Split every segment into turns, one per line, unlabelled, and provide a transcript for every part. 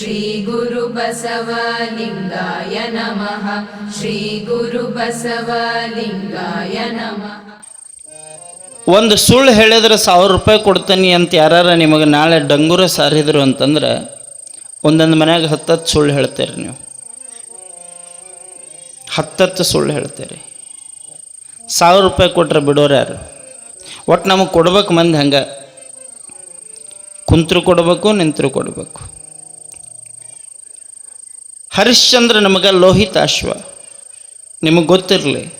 श्रीगुरुबसवलिङ्गाय नमः श्रीगुरुबसवलिङ्गाय नमः
ಒಂದು ಸುಳ್ಳು ಹೇಳಿದ್ರೆ ಸಾವಿರ ರೂಪಾಯಿ ಕೊಡ್ತೀನಿ ಅಂತ ಯಾರು ನಿಮಗೆ ನಾಳೆ ಡಂಗೂರ ಸಾರಿದ್ರು ಅಂತಂದ್ರೆ ಒಂದೊಂದು ಮನ್ಯಾಗ ಹತ್ತತ್ತು ಸುಳ್ಳು ಹೇಳ್ತೀರಿ ನೀವು ಹತ್ತತ್ತು ಸುಳ್ಳು ಹೇಳ್ತೀರಿ ಸಾವಿರ ರೂಪಾಯಿ ಕೊಟ್ರೆ ಬಿಡೋರು ಯಾರು ಒಟ್ಟು ನಮಗೆ ಕೊಡ್ಬೇಕು ಮಂದಿ ಹಂಗೆ ಕುಂತ್ರು ಕೊಡಬೇಕು ನಿಂತರು ಕೊಡಬೇಕು ಹರಿಶ್ಚಂದ್ರ ನಮಗೆ ಲೋಹಿತಾಶ್ವ ನಿಮಗೆ ಗೊತ್ತಿರಲಿ.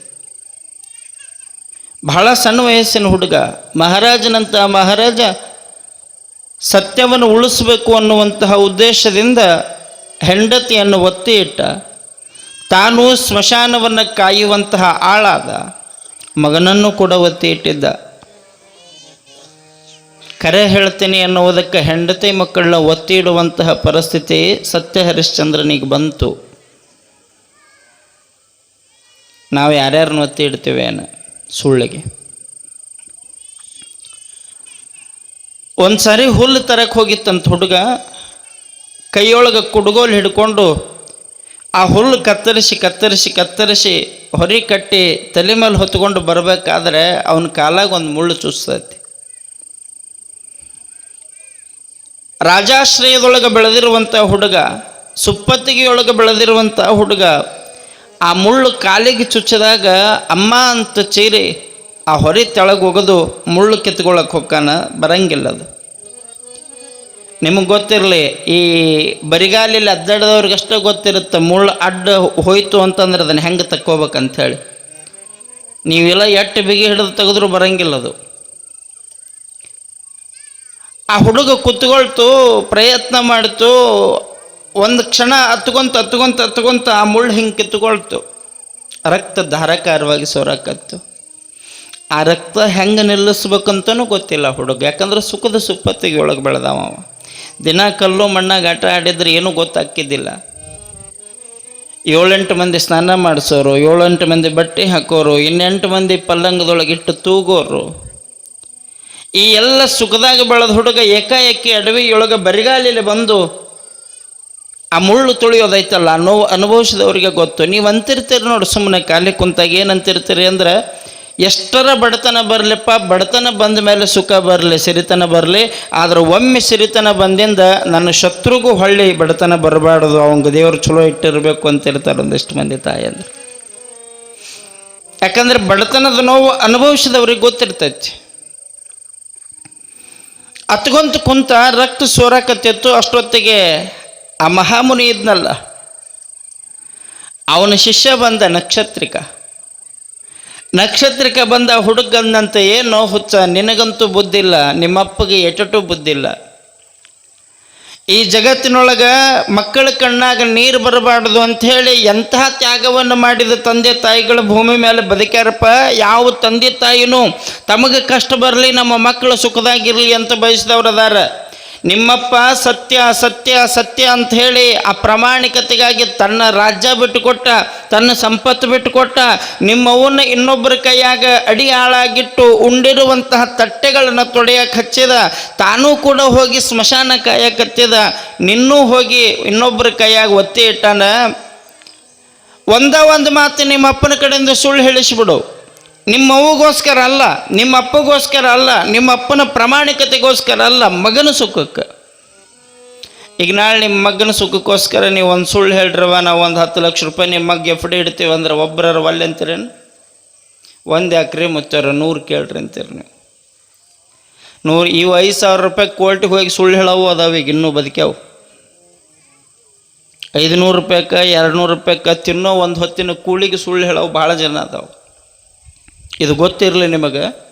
ಬಹಳ ಸಣ್ಣ ವಯಸ್ಸಿನ ಹುಡುಗ, ಮಹಾರಾಜನಂತ ಮಹಾರಾಜ ಸತ್ಯವನ್ನು ಉಳಿಸಬೇಕು ಅನ್ನುವಂತಹ ಉದ್ದೇಶದಿಂದ ಹೆಂಡತಿಯನ್ನು ಒತ್ತಿ ಇಟ್ಟ. ತಾನು ಸ್ಮಶಾನವನ್ನು ಕಾಯುವಂತಹ ಆಳಾದ ಮಗನನ್ನು ಕೂಡ ಒತ್ತಿ ಇಟ್ಟಿದ್ದ. ಕರೆ ಹೇಳ್ತೀನಿ ಅನ್ನುವುದಕ್ಕೆ ಹೆಂಡತಿ ಮಕ್ಕಳನ್ನ ಒತ್ತಿ ಇಡುವಂತಹ ಪರಿಸ್ಥಿತಿ ಸತ್ಯ ಹರಿಶ್ಚಂದ್ರನಿಗೆ ಬಂತು. ನಾವು ಯಾರ್ಯಾರನ್ನ ಒತ್ತಿ ಇಡ್ತೇವೆ ಏನು? ಸುಳ್ಳಿಗೆ. ಒಂದು ಸಾರಿ ಹುಲ್ಲು ತರಕ್ಕೆ ಹೋಗಿತ್ತಂತ ಹುಡುಗ ಕೈಯೊಳಗೆ ಕುಡುಗೋಲು ಹಿಡ್ಕೊಂಡು ಆ ಹುಲ್ಲು ಕತ್ತರಿಸಿ ಕತ್ತರಿಸಿ ಕತ್ತರಿಸಿ ಹೊರಿ ಕಟ್ಟಿ ತಲೆ ಮೇಲೆ ಹೊತ್ಕೊಂಡು ಬರಬೇಕಾದ್ರೆ ಅವನ ಕಾಲಾಗ ಒಂದು ಮುಳ್ಳು ಚುಸ್ತೈತಿ ರಾಜಾಶ್ರಯದೊಳಗೆ ಬೆಳೆದಿರುವಂಥ ಹುಡುಗ, ಸುಪ್ಪತ್ತಿಗೆಯೊಳಗೆ ಬೆಳೆದಿರುವಂಥ ಹುಡುಗ, ಆ ಮುಳ್ಳು ಕಾಲಿಗೆ ಚುಚ್ಚಿದಾಗ ಅಮ್ಮ ಅಂತ ಚೀರಿ ಆ ಹೊರಿ ತೆಳಗೆ ಒಗೆದು ಮುಳ್ಳು ಕಿತ್ಕೊಳ್ಳೋಕೆ ಹೊಕ್ಕಾನ ಬರಂಗಿಲ್ಲ ಅದು. ನಿಮಗೆ ಗೊತ್ತಿರಲಿ, ಈ ಬರಿಗಾಲಿಲ್ಲಿ ಅಷ್ಟೇ ಗೊತ್ತಿರುತ್ತೆ ಮುಳ್ಳು ಅಡ್ಡ ಹೋಯಿತು ಅಂತಂದ್ರೆ ಅದನ್ನು ಹೆಂಗೆ ತಕ್ಕೋಬೇಕಂಥೇಳಿ ನೀವೆಲ್ಲ ಎಟ್ಟು ಬಿಗಿ ಹಿಡಿದು ತೆಗೆದ್ರೂ ಬರಂಗಿಲ್ಲ ಅದು. ಆ ಹುಡುಗ ಕುತ್ಕೊಳ್ತು, ಪ್ರಯತ್ನ ಮಾಡ್ತು, ಒಂದು ಕ್ಷಣ ಹತ್ಕೊಂತ ಹತ್ಕೊಂತ ಹತ್ಕೊಂತ ಆ ಮುಳ್ಳು ಹಿಂಗೆ ಕಿತ್ಕೊಳ್ತು ರಕ್ತ ಧಾರಾಕಾರವಾಗಿ ಸೋರಕತ್ತು. ಆ ರಕ್ತ ಹೆಂಗೆ ನಿಲ್ಲಿಸ್ಬೇಕಂತನೂ ಗೊತ್ತಿಲ್ಲ ಹುಡುಗ, ಯಾಕಂದ್ರೆ ಸುಖದ ಸುಪ್ಪತ್ತಿಗೆ ಒಳಗೆ ಬೆಳೆದವ ದಿನ ಕಲ್ಲು ಮಣ್ಣಾಗ ಆಟ ಆಡಿದ್ರೆ ಏನೂ ಗೊತ್ತಾಕಿದ್ದಿಲ್ಲ ಏಳೆಂಟು ಮಂದಿ ಸ್ನಾನ ಮಾಡಿಸೋರು, ಏಳೆಂಟು ಮಂದಿ ಬಟ್ಟೆ ಹಾಕೋರು, ಇನ್ನೆಂಟು ಮಂದಿ ಪಲ್ಲಂಗದೊಳಗಿಟ್ಟು ತೂಗೋರು. ಈ ಎಲ್ಲ ಸುಖದಾಗ ಬೆಳೆದ ಹುಡುಗ ಏಕಾಏಕಿ ಅಡವಿಯೊಳಗೆ ಬರಿಗಾಲಿಲಿ ಬಂದು ಆ ಮುಳ್ಳು ತುಳಿಯೋದೈತಲ್ಲ ನೋವು ಅನುಭವಿಸಿದವ್ರಿಗೆ ಗೊತ್ತು. ನೀವು ಅಂತಿರ್ತೀರಿ ನೋಡಿ ಸುಮ್ಮನೆ ಖಾಲಿ ಕುಂತಾಗ ಏನು ಅಂತಿರ್ತೀರಿ ಅಂದ್ರೆ, ಎಷ್ಟರ ಬಡತನ ಬರಲಿಪ್ಪ, ಬಡತನ ಬಂದ ಮೇಲೆ ಸುಖ ಬರಲಿ, ಸಿರಿತನ ಬರಲಿ, ಆದ್ರೆ ಒಮ್ಮೆ ಸಿರಿತನ ಬಂದಿಂದ ನನ್ನ ಶತ್ರುಗೂ ಹೊಳ್ಳಿ ಬಡತನ ಬರಬಾರ್ದು, ಅವಂಗೆ ದೇವರು ಚಲೋ ಇಟ್ಟಿರಬೇಕು ಅಂತಿರ್ತಾರೆ ಒಂದಿಷ್ಟು ಮಂದಿ ತಾಯಿ ಅಂದ್ರೆ. ಯಾಕಂದ್ರೆ ಬಡತನದ ನೋವು ಅನುಭವಿಸಿದವ್ರಿಗೆ ಗೊತ್ತಿರ್ತೈತಿ. ಅತ್ಕೊಂತ ಕುಂತ ರಕ್ತ ಸೋರಾಕತ್ತಿತ್ತು ಅಷ್ಟೊತ್ತಿಗೆ ಆ ಮಹಾಮುನಿ ಇದ್ನಲ್ಲ. ಅವನ ಶಿಷ್ಯ ಬಂದ ನಕ್ಷತ್ರಿಕ. ನಕ್ಷತ್ರಿಕ ಬಂದ ಹುಡುಗಂದಂತೆ ಏನೋ ಹುಚ್ಚ, ನಿನಗಂತೂ ಬುದ್ಧಿಲ್ಲ, ನಿಮ್ಮಪ್ಪಗೆ ಎಟಟು ಬುದ್ಧಿಲ್ಲ. ಈ ಜಗತ್ತಿನೊಳಗೆ ಮಕ್ಕಳ ಕಣ್ಣಾಗ ನೀರು ಬರಬಾರ್ದು ಅಂಥೇಳಿ ಎಂತಹ ತ್ಯಾಗವನ್ನು ಮಾಡಿದ ತಂದೆ ತಾಯಿಗಳು ಭೂಮಿ ಮೇಲೆ ಬದುಕ್ಯಾರಪ್ಪ? ಯಾವ ತಂದೆ ತಾಯಿನೂ ತಮಗೆ ಕಷ್ಟ ಬರಲಿ, ನಮ್ಮ ಮಕ್ಕಳು ಸುಖದಾಗಿರಲಿ ಅಂತ ಬಯಸಿದವ್ರು ಅದಾರ. ನಿಮ್ಮಪ್ಪ ಸತ್ಯ ಸತ್ಯ ಸತ್ಯ ಅಂತ ಹೇಳಿ ಆ ಪ್ರಾಮಾಣಿಕತೆಗಾಗಿ ತನ್ನ ರಾಜ್ಯ ಬಿಟ್ಟುಕೊಟ್ಟ, ತನ್ನ ಸಂಪತ್ತು ಬಿಟ್ಟುಕೊಟ್ಟ ನಿಮ್ಮವನ್ನ ಇನ್ನೊಬ್ಬರ ಕೈಯಾಗ ಅಡಿ ಹಾಳಾಗಿಟ್ಟು ಉಂಡಿರುವಂತಹ ತಟ್ಟೆಗಳನ್ನು ತೊಡೆಯಕ್ಕೆ ಹಚ್ಚಿದ, ತಾನೂ ಕೂಡ ಹೋಗಿ ಸ್ಮಶಾನ ಕಾಯಕ್ಕೆ ಹತ್ತಿದ ನಿನ್ನೂ ಹೋಗಿ ಇನ್ನೊಬ್ಬರ ಕೈಯಾಗ ಒತ್ತಿ ಇಟ್ಟಾನ? ಒಂದ ಒಂದು ಮಾತು ನಿಮ್ಮ ಅಪ್ಪನ ಕಡೆಯಿಂದ ಸುಳ್ಳು ಹೇಳಿಸ್ಬಿಡು. ನಿಮ್ಮ ಅವ್ವಗೋಸ್ಕರ ಅಲ್ಲ, ನಿಮ್ಮ ಅಪ್ಪಗೋಸ್ಕರ ಅಲ್ಲ, ನಿಮ್ಮ ಅಪ್ಪನ ಪ್ರಾಮಾಣಿಕತೆಗೋಸ್ಕರ ಅಲ್ಲ, ಮಗನ ಸುಖಕ್ಕೆ. ಈಗ ನಾಳೆ ನಿಮ್ಮ ಮಗನ ಸುಖಕ್ಕೋಸ್ಕರ ನೀವು ಒಂದು ಸುಳ್ಳು ಹೇಳ್ರವ ನಾವು ಒಂದು ಹತ್ತು ಲಕ್ಷ ರೂಪಾಯಿ ನಿಮ್ಮ ಮಗ್ಗೆ ಎಫ್ ಡಿ ಇಡ್ತೀವಿ ಅಂದ್ರೆ ಒಬ್ಬರ ಒಲ್ಲೆ ಅಂತೀರೇನು? ಒಂದು ಎಕ್ರೆ ಮುಚ್ಚಾರ, ನೂರು ಕೇಳ್ರಿ ಅಂತೀರಿ ನೀವು. ನೂರು ಇವು ಐದು ಸಾವಿರ ರೂಪಾಯಿ ಕೋರ್ಟಿಗೆ ಹೋಗಿ ಸುಳ್ಳು ಹೇಳವು ಅದಾವ ಈಗ ಇನ್ನೂ ಬದುಕ್ಯಾವು. ಐದುನೂರು ರೂಪಾಯಿಕ ಎರಡು ನೂರು ರೂಪಾಯಿಕ ತಿನ್ನೋ ಒಂದು ಹೊತ್ತಿನ ಕೂಳಿಗೆ ಸುಳ್ಳು ಹೇಳವು ಭಾಳ ಜನ ಅದಾವೆ. ಇದು ಗೊತ್ತಿರಲಿ ನಿಮಗೆ.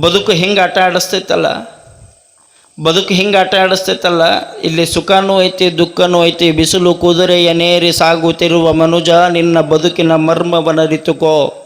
ಬದುಕು ಹಿಂಗೆ ಆಟ ಆಡಿಸ್ತೈತಲ್ಲ? ಬದುಕು ಹಿಂಗೆ ಆಟ ಆಡಿಸ್ತೈತಲ್ಲ? ಇಲ್ಲಿ ಸುಖನೂ ಐತಿ ದುಃಖನೂ ಐತಿ ಬಿಸಿಲು, ಕುದುರೆ, ಎನೇರಿ ಸಾಗುತ್ತಿರುವ ಮನುಜ ನಿನ್ನ ಬದುಕಿನ ಮರ್ಮವನರಿತುಕೋ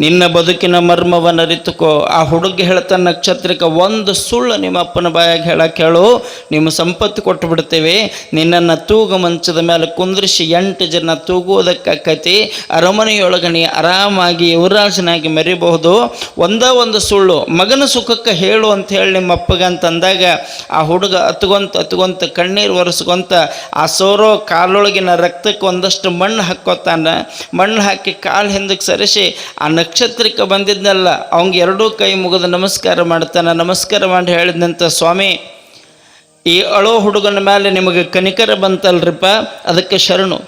ನಿನ್ನ ಬದುಕಿನ ಮರ್ಮವನ್ನು ಅರಿತುಕೋ. ಆ ಹುಡುಗ ಹೇಳ್ತಾನೆ ನಕ್ಷತ್ರಕ್ಕೆ ಒಂದು ಸುಳ್ಳು ನಿಮ್ಮ ಅಪ್ಪನ ಬಾಯಾಗ ಹೇಳಕ್ಕೆ ಹೇಳು ನಿಮ್ಮ ಸಂಪತ್ತು ಕೊಟ್ಟು ಬಿಡ್ತೇವೆ ನಿನ್ನನ್ನು ತೂಗು ಮಂಚದ ಮೇಲೆ ಕುಂದ್ರಿಸಿ ಎಂಟು ಜನ ತೂಗುವುದಕ್ಕಾಕತಿ. ಅರಮನೆಯೊಳಗೆ ನೀ ಆರಾಮಾಗಿ ಯುವರಾಜನಾಗಿ ಮರಿಬಹುದು. ಒಂದೇ ಒಂದು ಸುಳ್ಳು. ಮಗನ ಸುಖಕ್ಕೆ ಹೇಳು ಅಂತ ಹೇಳಿ ನಿಮ್ಮ ಅಪ್ಪಗೆ ಅಂತಂದಾಗ ಆ ಹುಡುಗ ಅತ್ಗೊಂತ ಅತ್ಗೊಂತ, ಕಣ್ಣೀರು ಒರೆಸ್ಕೊಂತ, ಆ ಸೋರೋ ಕಾಲೊಳಗಿನ ರಕ್ತಕ್ಕೆ ಒಂದಷ್ಟು ಮಣ್ಣು ಹಾಕ್ಕೋತಾನ. ಮಣ್ಣು ಹಾಕಿ ಕಾಲು ಹಿಂದಕ್ಕೆ ಸರಿಸಿ, ಆ ನಕ್ಷತ್ರಕ್ಕೆ ಬಂದಿದ್ನಲ್ಲ, ಅವಂಗೆ ಎರಡೂ ಕೈ ಮುಗಿದು ನಮಸ್ಕಾರ ಮಾಡ್ತಾನೆ. ನಮಸ್ಕಾರ ಮಾಡಿ ಹೇಳಿದಂಥ ಸ್ವಾಮಿ, ಈ ಅಳೋ ಹುಡುಗನ ಮೇಲೆ ನಿಮಗೆ ಕನಿಕರ ಬಂತಲ್ರಿಪ್ಪ, ಅದಕ್ಕೆ ಶರಣು.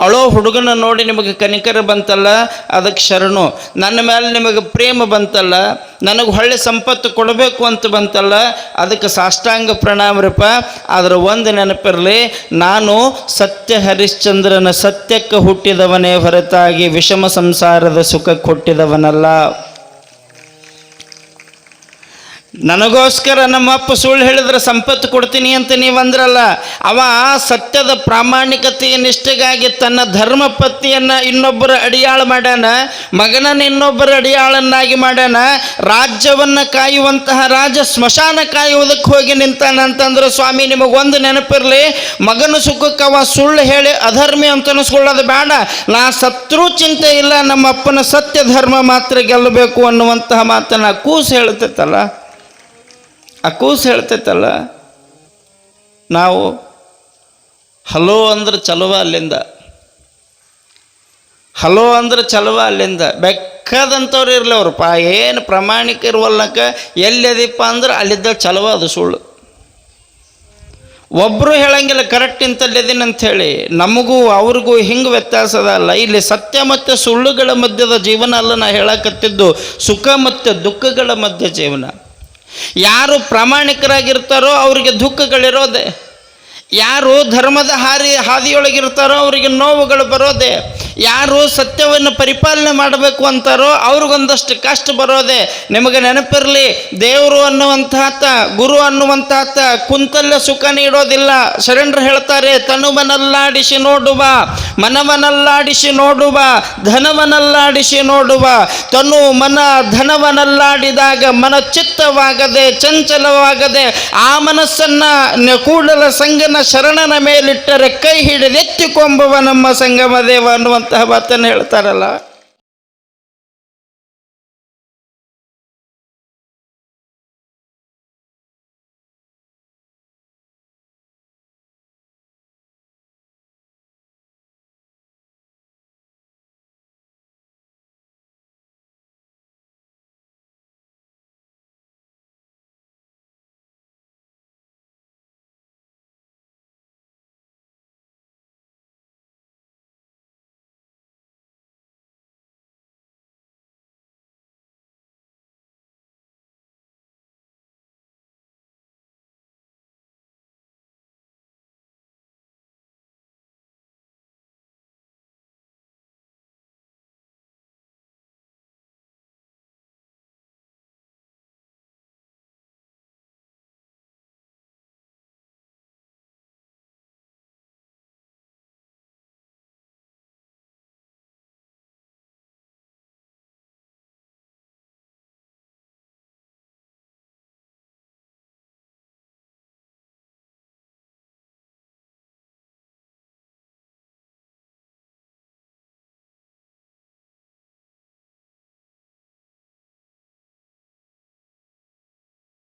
ಅಳೋ ಹುಡುಗನ ನೋಡಿ ನಿಮಗೆ ಕನಿಕರ ಬಂತಲ್ಲ? ಅದಕ್ಕೆ ಶರಣು, ನನ್ನ ಮೇಲೆ ನಿಮಗೆ ಪ್ರೇಮ ಬಂತಲ್ಲ? ನನಗೆ ಹೊಳ್ಳೆ ಸಂಪತ್ತು ಕೊಡಬೇಕು ಅಂತ ಬಂತಲ್ಲ? ಅದಕ್ಕೆ ಸಾಷ್ಟಾಂಗ ಪ್ರಣಾಮರಪ್ಪ ಅದರ ಒಂದು ನೆನಪಿರಲಿ, ನಾನು ಸತ್ಯ ಹರಿಶ್ಚಂದ್ರನ ಸತ್ಯಕ್ಕೆ ಹುಟ್ಟಿದವನೇ ಹೊರತಾಗಿ ವಿಷಮ ಸಂಸಾರದ ಸುಖಕ್ಕೆ ಹುಟ್ಟಿದವನಲ್ಲ. ನನಗೋಸ್ಕರ ನಮ್ಮ ಅಪ್ಪ ಸುಳ್ಳು ಹೇಳಿದ್ರೆ ಸಂಪತ್ತು ಕೊಡ್ತೀನಿ ಅಂತ ನೀವು ಅಂದ್ರಲ್ಲ, ಅವ ಸತ್ಯದ ಪ್ರಾಮಾಣಿಕತೆಯ ನಿಷ್ಠೆಗಾಗಿ ತನ್ನ ಧರ್ಮ ಪತ್ನಿಯನ್ನು ಇನ್ನೊಬ್ಬರ ಅಡಿಯಾಳು ಮಾಡ್ಯಾನ, ಮಗನನ್ನು ಇನ್ನೊಬ್ಬರ ಅಡಿಯಾಳನ್ನಾಗಿ ಮಾಡ್ಯಾನ, ರಾಜ್ಯವನ್ನು ಕಾಯುವಂತಹ ರಾಜ ಸ್ಮಶಾನ ಕಾಯುವುದಕ್ಕೆ ಹೋಗಿ ನಿಂತಾನ ಅಂತಂದ್ರೆ ಸ್ವಾಮಿ ಒಂದು ನೆನಪಿರಲಿ, ಮಗನ ಸುಖಕ್ಕೆ ಅವ ಸುಳ್ಳು ಹೇಳಿ ಅಧರ್ಮಿ ಅಂತ ಅನಿಸ್ಕೊಳ್ಳೋದು ಬೇಡ, ನಾ ಸತ್ರು ಚಿಂತೆ ಇಲ್ಲ, ನಮ್ಮ ಅಪ್ಪನ ಸತ್ಯ ಧರ್ಮ ಮಾತ್ರ ಗೆಲ್ಲಬೇಕು ಅನ್ನುವಂತಹ ಮಾತನ್ನು ಕೂಸು ಹೇಳ್ತೈತಲ್ಲ ಆ ಕೂಸು ಹೇಳ್ತೈತಲ್ಲ, ನಾವು ಹಲೋ ಅಂದ್ರೆ ಚಲುವ ಅಲ್ಲಿಂದ. ಹಲೋ ಅಂದ್ರೆ ಚಲುವ ಅಲ್ಲಿಂದ. ಬೇಕಾದಂಥವ್ರು ಇರಲಿ ಅವ್ರಪ್ಪ ಏನು ಪ್ರಾಮಾಣಿಕ ಇರುವಲ್ಲಕ ಎಲ್ಲಿದೀಪ ಅಂದ್ರೆ ಅಲ್ಲಿದ್ದ ಚಲುವ ಅದು ಸುಳ್ಳು. ಒಬ್ಬರು ಹೇಳಂಗಿಲ್ಲ, ಕರೆಕ್ಟ್ ಇಂತಲ್ಲಿದ್ದೀನಿ ಅಂತ ಹೇಳಿ, ನಮಗೂ ಅವ್ರಿಗೂ ಹಿಂಗೆ ವ್ಯತ್ಯಾಸ ಅಲ್ಲ. ಇಲ್ಲಿ ಸತ್ಯ ಮತ್ತು ಸುಳ್ಳುಗಳ ಮಧ್ಯದ ಜೀವನ ಅಲ್ಲ ನಾ ಹೇಳಕತ್ತಿದ್ದು, ಸುಖ ಮತ್ತು ದುಃಖಗಳ ಮಧ್ಯ ಜೀವನ. ಯಾರು ಪ್ರಾಮಾಣಿಕರಾಗಿರ್ತಾರೋ ಅವರಿಗೆ ದುಃಖಗಳಿರೋದೆ. ಯಾರು ಧರ್ಮದ ಹಾರಿ ಹಾದಿಯೊಳಗಿರ್ತಾರೋ ಅವರಿಗೆ ನೋವುಗಳು ಬರೋದೆ. ಯಾರು ಸತ್ಯವನ್ನು ಪರಿಪಾಲನೆ ಮಾಡಬೇಕು ಅಂತಾರೋ ಅವ್ರಿಗೊಂದಷ್ಟು ಕಷ್ಟ ಬರೋದೆ ನಿಮಗೆ ನೆನಪಿರಲಿ, ದೇವರು ಅನ್ನುವಂತಾತ, ಗುರು ಅನ್ನುವಂತಾತ ಕುಂತಲ್ಲ ಸುಖ ನೀಡೋದಿಲ್ಲ. ಶರಣರು ಹೇಳ್ತಾರೆ, ತನುವನಲ್ಲಾಡಿಸಿ ನೋಡುವ, ಮನವನಲ್ಲಾಡಿಸಿ ನೋಡುವ, ಧನವನಲ್ಲಾಡಿಸಿ ನೋಡುವ. ತನು ಮನ ಧನವನಲ್ಲಾಡಿದಾಗ ಮನ ಚಿತ್ತವಾಗದೆ, ಚಂಚಲವಾಗದೆ, ಆ ಮನಸ್ಸನ್ನ ಕೂಡಲ ಸಂಗನ ಶರಣನ ಮೇಲಿಟ್ಟರೆ ಕೈ ಹಿಡಿದೆತ್ತಿಕೊಂಬುವ ನಮ್ಮ ಸಂಗಮ ದೇವ ಅನ್ನುವಂತಹ ಮಾತನ್ನು ಹೇಳ್ತಾರಲ್ಲ.